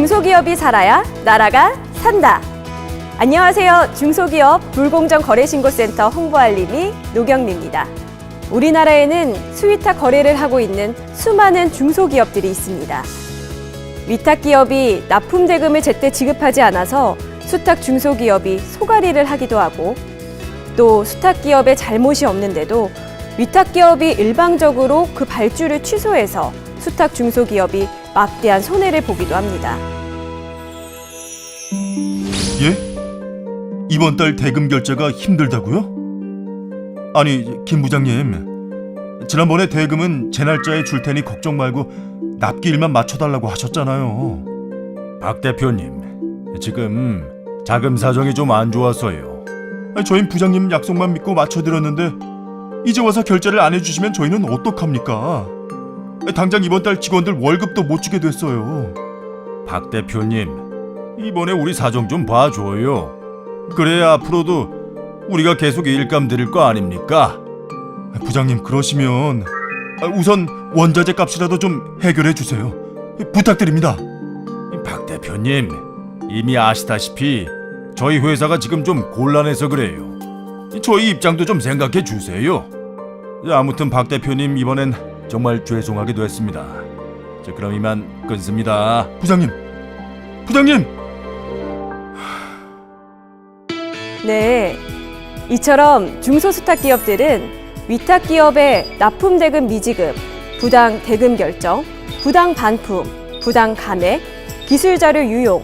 중소기업이 살아야 나라가 산다. 안녕하세요. 중소기업 불공정 거래신고센터 홍보알림이 노경미입니다. 우리나라에는 수위탁 거래를 하고 있는 수많은 중소기업들이 있습니다. 위탁 기업이 납품 대금을 제때 지급하지 않아서 수탁 중소기업이 소가리를 하기도 하고 또 수탁 기업의 잘못이 없는데도 위탁 기업이 일방적으로 그 발주를 취소해서 수탁 중소기업이 막대한 손해를 보기도 합니다. 예? 이번 달 대금 결제가 힘들다고요? 아니, 김 부장님. 지난번에 대금은 제 날짜에 줄 테니 걱정 말고 납기일만 맞춰달라고 하셨잖아요. 박 대표님, 지금 자금 사정이 좀 안 좋아서요. 아니, 저희 부장님 약속만 믿고 맞춰드렸는데 이제 와서 결제를 안 해주시면 저희는 어떡합니까? 당장 이번 달 직원들 월급도 못 주게 됐어요. 박 대표님, 이번에 우리 사정 좀 봐줘요. 그래야 앞으로도 우리가 계속 일감 드릴 거 아닙니까? 부장님 그러시면 우선 원자재 값이라도 좀 해결해 주세요. 부탁드립니다. 박 대표님, 이미 아시다시피 저희 회사가 지금 좀 곤란해서 그래요. 저희 입장도 좀 생각해 주세요. 아무튼 박 대표님 이번엔 정말 죄송하게 됐습니다. 자, 그럼 이만 끊습니다. 부장님, 부장님. 네. 이처럼 중소수탁 기업들은 위탁 기업의 납품 대금 미지급, 부당 대금 결정, 부당 반품, 부당 감액, 기술 자료 유용,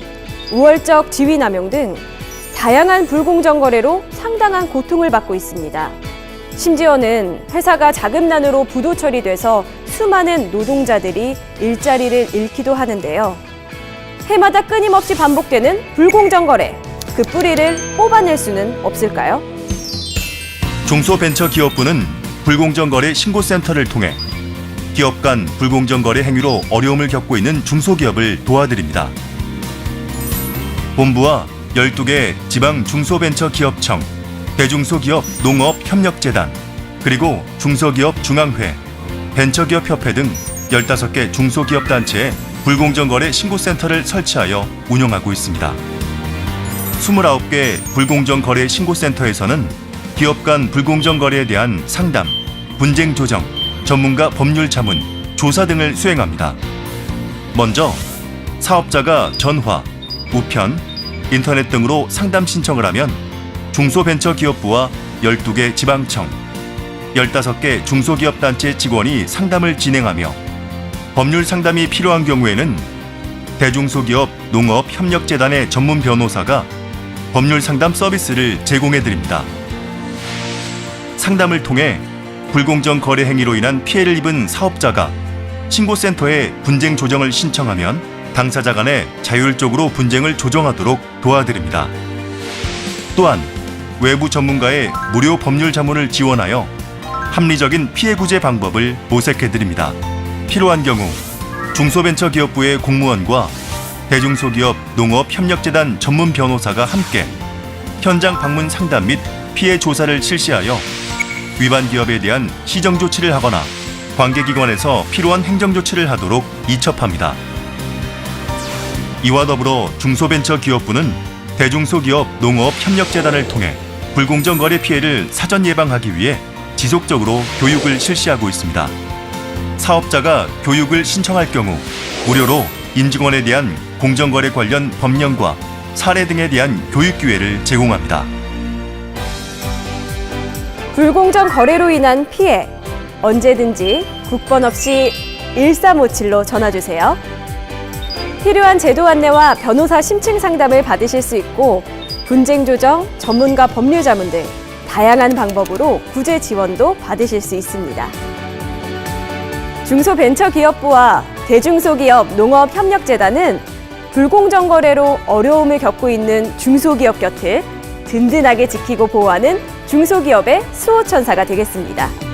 우월적 지위 남용 등 다양한 불공정 거래로 상당한 고통을 받고 있습니다. 심지어는 회사가 자금난으로 부도 처리돼서 수많은 노동자들이 일자리를 잃기도 하는데요. 해마다 끊임없이 반복되는 불공정 거래. 그 뿌리를 뽑아낼 수는 없을까요? 중소벤처기업부는 불공정거래 신고센터를 통해 기업 간 불공정거래 행위로 어려움을 겪고 있는 중소기업을 도와드립니다. 본부와 12개 지방 중소벤처기업청, 대중소기업 농업협력재단, 그리고 중소기업 중앙회, 벤처기업협회 등 15개 중소기업 단체에 불공정거래 신고센터를 설치하여 운영하고 있습니다. 29개 불공정 거래 신고센터에서는 기업 간 불공정 거래에 대한 상담, 분쟁 조정, 전문가 법률 자문, 조사 등을 수행합니다. 먼저 사업자가 전화, 우편, 인터넷 등으로 상담 신청을 하면 중소벤처기업부와 12개 지방청, 15개 중소기업 단체 직원이 상담을 진행하며 법률 상담이 필요한 경우에는 대중소기업 농업협력재단의 전문 변호사가 법률 상담 서비스를 제공해 드립니다. 상담을 통해 불공정 거래 행위로 인한 피해를 입은 사업자가 신고센터에 분쟁 조정을 신청하면 당사자 간에 자율적으로 분쟁을 조정하도록 도와드립니다. 또한 외부 전문가의 무료 법률 자문을 지원하여 합리적인 피해 구제 방법을 모색해 드립니다. 필요한 경우 중소벤처기업부의 공무원과 대중소기업 농업협력재단 전문 변호사가 함께 현장 방문 상담 및 피해 조사를 실시하여 위반 기업에 대한 시정 조치를 하거나 관계기관에서 필요한 행정 조치를 하도록 이첩합니다. 이와 더불어 중소벤처기업부는 대중소기업 농업협력재단을 통해 불공정 거래 피해를 사전 예방하기 위해 지속적으로 교육을 실시하고 있습니다. 사업자가 교육을 신청할 경우 무료로 임직원에 대한 공정거래 관련 법령과 사례 등에 대한 교육 기회를 제공합니다. 불공정 거래로 인한 피해 언제든지 국번 없이 1357로 전화 주세요. 필요한 제도 안내와 변호사 심층 상담을 받으실 수 있고 분쟁 조정, 전문가 법률 자문 등 다양한 방법으로 구제 지원도 받으실 수 있습니다. 중소벤처기업부와 대중소기업 농업협력재단은 불공정 거래로 어려움을 겪고 있는 중소기업 곁을 든든하게 지키고 보호하는 중소기업의 수호천사가 되겠습니다.